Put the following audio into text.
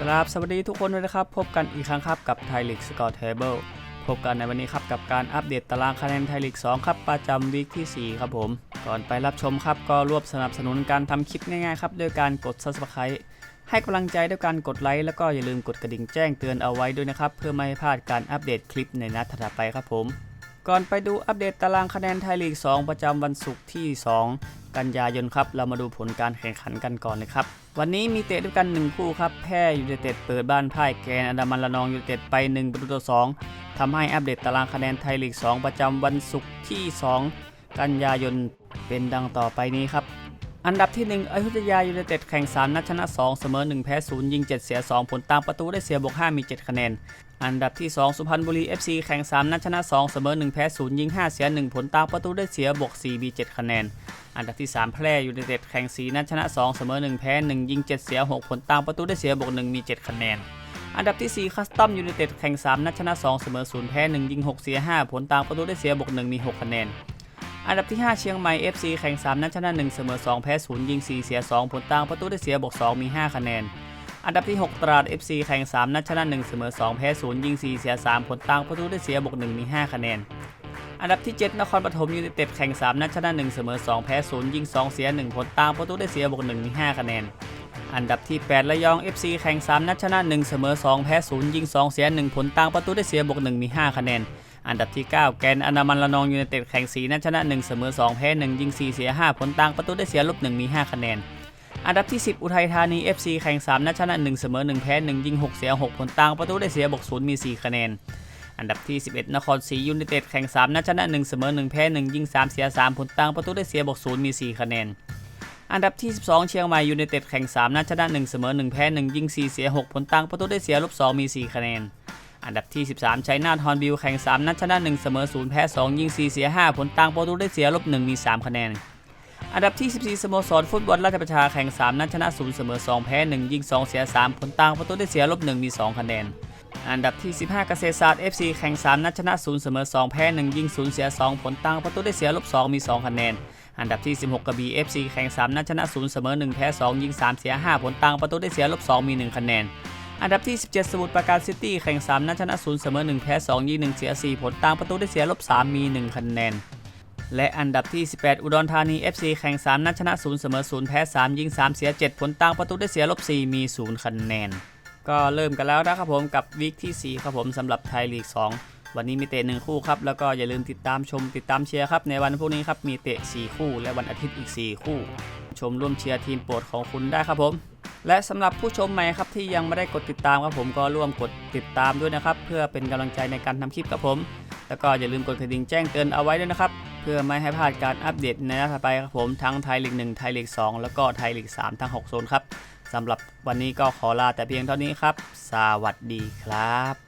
กราบสวัสดีทุกคนด้วยนะครับ พบกันอีกครั้งครับกับไทยลีกสกอร์เทเบิลพบกันในวันนี้ครับกับการอัปเดตตารางคะแนนไทยลีก 2 ครับประจำวีคที่ 4 ครับผม ก่อนไปรับชมครับก็ร่วมสนับสนุนการทำคลิปง่ายๆครับด้วยการกด subscribe ให้กำลังใจด้วยการกดไลค์แล้วก็อย่าลืมกดกระดิ่งแจ้งเตือนเอาไว้ด้วยนะครับ เพื่อไม่ให้พลาดการอัปเดตคลิปในนัดถัดไปครับผม ก่อนไปดูอัปเดตตารางคะแนนไทยลีก 2 ประจำวันศุกร์ที่ 2 กันยายนครับ เรามาดูผลการแข่งขันกันก่อนเลยครับ วันนี้มีเตะด้วยกัน 1 คู่ครับ แพร่ยูไนเต็ดเปิดบ้านพ่ายแกนอันดามันละนองยูไนเต็ดไป 1 ประตูต่อ 2ทำให้อัปเดตตารางคะแนนไทยลีก 2 ประจำวันศุกร์ที่ 2 กันยายนเป็นดังต่อไปนี้ครับ อันดับที่ 1 อยุธยายูไนเต็ดแข่ง 3 นัดชนะ 2 เสมอ 1 แพ้ 0 ยิง 7 เสีย 2 ผลตามประตูได้เสียบวก 5 มี 7 คะแนน อันดับที่ 2 สุพรรณบุรี FC แข่ง 3 นัดชนะ 2 เสมอ 1 แพ้ 0 ยิง 5 เสีย 1 ผลตามประตูได้เสียบวก4มี7คะแนน อันดับที่ 3 แพร่ยูไนเต็ดแข่ง 4 นัดชนะ 2 เสมอ 1 แพ้ 1 ยิง 7 เสีย 6 ผลตามประตูได้เสียบวก1มี 7 คะแนน อันดับที่ 4 คัสตัมยูไนเต็ดแข่ง 3 นัดชนะ 2 เสมอ 0 แพ้ 1 ยิง 6 เสีย 5 ผลตามประตูได้เสียบวก1มี 6 คะแนน อันดับที่ 5 เชียงใหม่ FC แข่ง 3 นัดชนะ 1 เสมอ 2 แพ้ 0 ยิง 4 เสีย 2 ผลตามประตูได้เสียบวก2มี 5 คะแนน อันดับที่ 6 ตราด FC แข่ง 3 นัดชนะ 1 เสมอ 2 แพ้ 0 ยิง 4 เสีย 3 ผลตามประตูได้เสียบวก1มี 5 คะแนน อันดับที่ 7 นครปฐมยูไนเต็ดแข่ง 3 นัดชนะ 1 เสมอ 2 แพ้ 0 ยิง 2 เสีย 1 ผลตามประตูได้เสียบวก1มี 5 คะแนน อันดับที่ 8 ระยอง FC แข่ง 3 นัดชนะ 1 เสมอ 2 แพ้ 0 ยิง 2 เสีย 1 ผลตามประตูได้เสียบวก1มี 5 คะแนนอันดับที่ 9 แกนอนามันละนองยูไนเต็ดแข่ง 4 นัดชนะ 1 เสมอ 2 แพ้ 1 ยิง 4 เสีย 5 ผลต่างประตูได้เสียลบ1มี 5 คะแนน อันดับที่ 10 อุทัยธานี FC แข่ง 3นัดชนะ 1 เสมอ 1 แพ้ 1 ยิง 6 เสีย 6 ผลต่างประตูได้เสียบวก0มี 4 คะแนน อันดับที่ 11 นครศรียูไนเต็ดแข่ง 3นัดชนะ 1 เสมอ 1 แพ้ 1 ยิง 3 เสีย 3 ผลต่างประตูได้เสียบวก0มี 4 คะแนน อันดับที่ 12 เชียงใหม่ยูไนเต็ดแข่ง 3นัดชนะ 1 เสมอ 1 แพ้ 1 ยิง 4 เสีย 6 ผลต่างประตูได้เสียลบ2มี 4 คะแนน อันดับที่ 13ชัยนาทฮอนบิลแข่ง 3นัดชนะ 1 เสมอ 0 แพ้ 2 ยิง 4 เสีย 5 ผลต่างประตูได้เสียลบ1มี 3 คะแนน อันดับที่ 14 สโมสรฟุตบอลราชประชาแข่ง 3 นัดชนะ0เสมอ 2 แพ้ 1 ยิง 2 เสีย 3 ผลต่างประตูได้เสียลบ 1 มี 2 คะแนน อันดับที่ 15 เกษตรศาสตร์ FC แข่ง 3 นัดชนะ0เสมอ 2 แพ้ 1 ยิง 0 เสีย 2 ผลต่างประตูได้เสียลบ 2 มี 2 คะแนน อันดับที่ 16 กระบี่ FC แข่ง 3 นัดชนะ0เสมอ 1 แพ้ 2 ยิง 3 เสีย 5 ผลต่างประตูได้เสียลบ 2 มี 1 คะแนน อันดับที่ 17 สมุทรปราการซิตี้แข่ง 3 นัดชนะ0เสมอ 1 แพ้ 2 ยิง 1 เสีย 4 ผลต่างประตูได้เสียลบ 3 มี 1 คะแนน และอันดับที่ 18 อุดรธานี FC แข่ง 3 นัดชนะ 0 เสมอ 0 แพ้ 3 ยิง 3 เสีย 7 ผลต่างประตูได้เสียลบ 4 มี 0 คะแนน ก็เริ่มกันแล้วนะครับผมกับวีคที่ 4 ครับผมสำหรับไทยลีก 2 วันนี้มีเตะหนึ่งคู่ครับ แล้วก็อย่าลืมติดตามชมติดตามเชียร์ครับ ในวันพรุ่งนี้ครับมีเตะ 4 คู่ และวันอาทิตย์อีก 4 คู่ ชมร่วมเชียร์ทีมโปรดของคุณได้ครับผมและสำหรับผู้ชมใหม่ครับที่ยังไม่ได้กดติดตามครับผมก็ร่วมกดติดตามด้วยนะครับ เพื่อเป็นกำลังใจในการทำคลิปครับผม แล้วก็อย่าลืมกดกระดิ่งแจ้งเตือนเอาไว้ด้วยนะครับ พื่อไม่ให้พลาดการอัปเดตในนัดถัดไปครับผมทั้งไทยลีก1ไทยลีก2 แล้วก็ไทยลีก3 ทั้ง 6 โซนครับสำหรับวันนี้ก็ขอลาแต่เพียงเท่านี้ครับ สวัสดีครับ